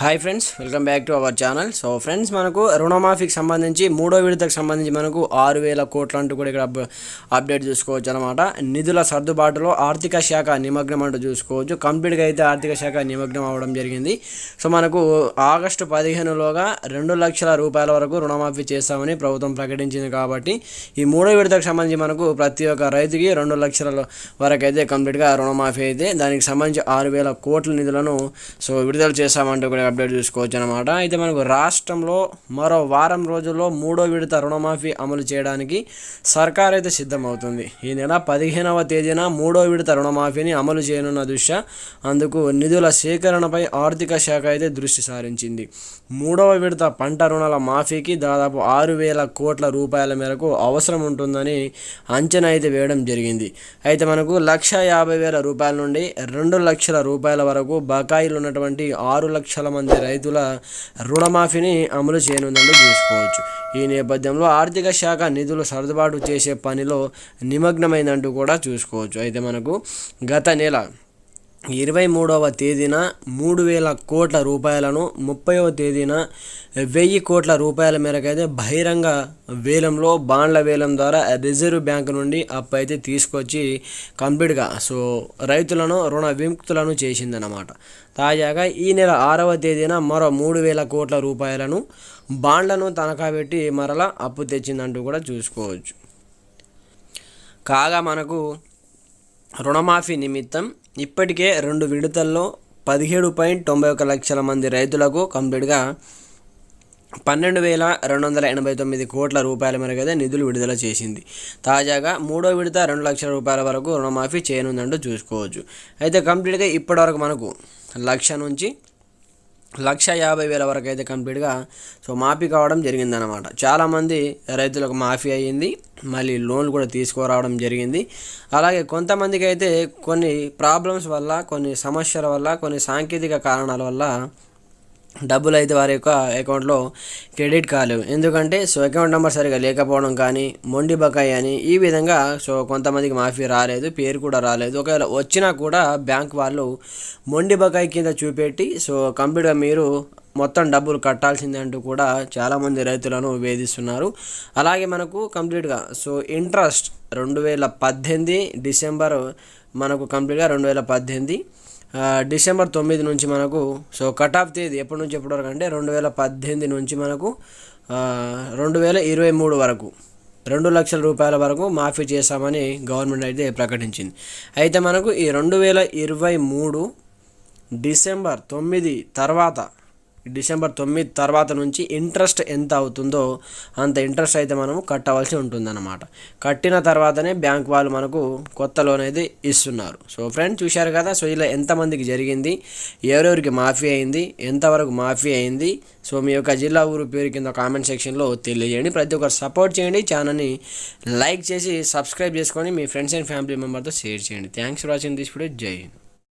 Hi friends welcome back to our channel so friends మనకు రుణమాఫీకి సంబంధించి మూడో విడతకు సంబంధించి మనకు ఆరు వేల కోట్లు అంటూ కూడా ఇక్కడ అప్డేట్ చూసుకోవచ్చు అనమాట నిధుల సర్దుబాటులో ఆర్థిక శాఖ నిమగ్నం అంటూ చూసుకోవచ్చు. కంప్లీట్గా అయితే ఆర్థిక శాఖ నిమగ్నం అవ్వడం జరిగింది. సో మనకు ఆగస్టు పదిహేనులోగా రెండు లక్షల రూపాయల వరకు రుణమాఫీ చేస్తామని ప్రభుత్వం ప్రకటించింది కాబట్టి ఈ మూడో విడతకు సంబంధించి మనకు ప్రతి ఒక్క రైతుకి రెండు లక్షల వరకు అయితే కంప్లీట్గా రుణమాఫీ అయితే దానికి సంబంధించి ఆరు వేల కోట్ల నిధులను సో విడుదల చేస్తామంటూ కూడా అప్డేట్ చూసుకోవచ్చు అనమాట అయితే మనకు రాష్ట్రంలో మరో వారం రోజుల్లో మూడో విడత రుణమాఫీ అమలు చేయడానికి సర్కార్ అయితే సిద్ధమవుతుంది. ఈ నెల పదిహేనవ తేదీన మూడో విడత రుణమాఫీని అమలు చేయనున్న దృష్ట్యా అందుకు నిధుల సేకరణపై ఆర్థిక శాఖ అయితే దృష్టి సారించింది. మూడవ విడత పంట రుణాల మాఫీకి దాదాపు ఆరు వేల కోట్ల రూపాయల మేరకు అవసరం ఉంటుందని అంచనా అయితే వేయడం జరిగింది. అయితే మనకు లక్ష యాభై వేల రూపాయల నుండి రెండు లక్షల రూపాయల వరకు బకాయిలు ఉన్నటువంటి ఆరు లక్షల మంది రైతుల రుణమాఫీని అమలు చేయనుందని చూసుకోవచ్చు. ఈ నేపథ్యంలో ఆర్థిక శాఖ నిధులు సర్దుబాటు చేసే పనిలో నిమగ్నమైందంటూ కూడా చూసుకోవచ్చు. అయితే మనకు గత నెల ఇరవై మూడవ తేదీన మూడు వేల కోట్ల రూపాయలను ముప్పైవ తేదీన వెయ్యి కోట్ల రూపాయల మేరకైతే బహిరంగ వేలంలో బాండ్ల వేలం ద్వారా రిజర్వ్ బ్యాంక్ నుండి అప్పు అయితే తీసుకొచ్చి కంప్లీట్గా సో రైతులను రుణ విముక్తులను చేసిందన్నమాట. తాజాగా ఈ నెల ఆరవ తేదీన మరో మూడు వేల కోట్ల రూపాయలను బాండ్లను తనఖా పెట్టి మరలా అప్పు తెచ్చిందంటూ కూడా చూసుకోవచ్చు. కాగా మనకు రుణమాఫీ నిమిత్తం ఇప్పటికే రెండు విడతల్లో పదిహేడు పాయింట్ తొంభై ఒక లక్షల మంది రైతులకు కంప్లీట్గా పన్నెండు వేల రెండు వందల ఎనభై తొమ్మిది కోట్ల రూపాయల మేరకైతే అయితే నిధులు విడుదల చేసింది. తాజాగా మూడో విడత రెండు లక్షల రూపాయల వరకు రుణమాఫీ చేయనుందంటూ చూసుకోవచ్చు. అయితే కంప్లీట్గా ఇప్పటివరకు మనకు లక్ష నుంచి లక్ష యాభై వేల వరకు అయితే కంప్లీట్గా సో మాఫీ కావడం జరిగిందనమాట చాలామంది రైతులకు మాఫీ అయ్యింది మళ్ళీ లోన్లు కూడా తీసుకురావడం జరిగింది. అలాగే కొంతమందికి అయితే కొన్ని ప్రాబ్లమ్స్ వల్ల కొన్ని సమస్యల వల్ల కొన్ని సాంకేతిక కారణాల వల్ల డబ్బులు అయితే వారి యొక్క అకౌంట్లో క్రెడిట్ కాలేవు. ఎందుకంటే సో అకౌంట్ నెంబర్ సరిగా లేకపోవడం కానీ మొండి బకాయి అని ఈ విధంగా సో కొంతమందికి మాఫీ రాలేదు పేరు కూడా రాలేదు. ఒకవేళ వచ్చినా కూడా బ్యాంక్ వాళ్ళు మొండి బకాయి కింద చూపెట్టి సో కంప్లీట్గా మీరు మొత్తం డబ్బులు కట్టాల్సిందే అంటూ కూడా చాలామంది రైతులను వేధిస్తున్నారు. అలాగే మనకు కంప్లీట్గా సో ఇంట్రెస్ట్ రెండు వేల పద్దెనిమిది డిసెంబర్ మనకు కంప్లీట్గా రెండు వేల పద్దెనిమిది డిసెంబర్ తొమ్మిది నుంచి మనకు సో కట్ ఆఫ్ తేదీ ఎప్పటి నుంచి ఎప్పటి వరకు అంటే రెండు వేల పద్దెనిమిది నుంచి మనకు రెండు వేల ఇరవై మూడు వరకు రెండు లక్షల రూపాయల వరకు మాఫీ చేశామని గవర్నమెంట్ అయితే ప్రకటించింది. అయితే మనకు ఈ రెండు వేల ఇరవై మూడు డిసెంబర్ తొమ్మిది తర్వాత డిసెంబర్ తొమ్మిది తర్వాత నుంచి ఇంట్రెస్ట్ ఎంత అవుతుందో అంత ఇంట్రెస్ట్ అయితే మనము కట్టవలసి ఉంటుందన్నమాట. కట్టిన తర్వాతనే బ్యాంక్ వాళ్ళు మనకు కొత్త లోన్ అయితే ఇస్తున్నారు. సో ఫ్రెండ్స్ చూశారు కదా సో ఇలా ఎంతమందికి జరిగింది? ఎవరెవరికి మాఫీ అయింది ఎంతవరకు మాఫీ అయింది? సో మీ యొక్క జిల్లా ఊరు పేరు కింద కామెంట్ సెక్షన్లో తెలియజేయండి. ప్రతి ఒక్కరు సపోర్ట్ చేయండి ఛానల్ని లైక్ చేసి సబ్స్క్రైబ్ చేసుకొని మీ ఫ్రెండ్స్ అండ్ ఫ్యామిలీ మెంబర్తో షేర్ చేయండి. Thanks for watching this video. జై హింద్.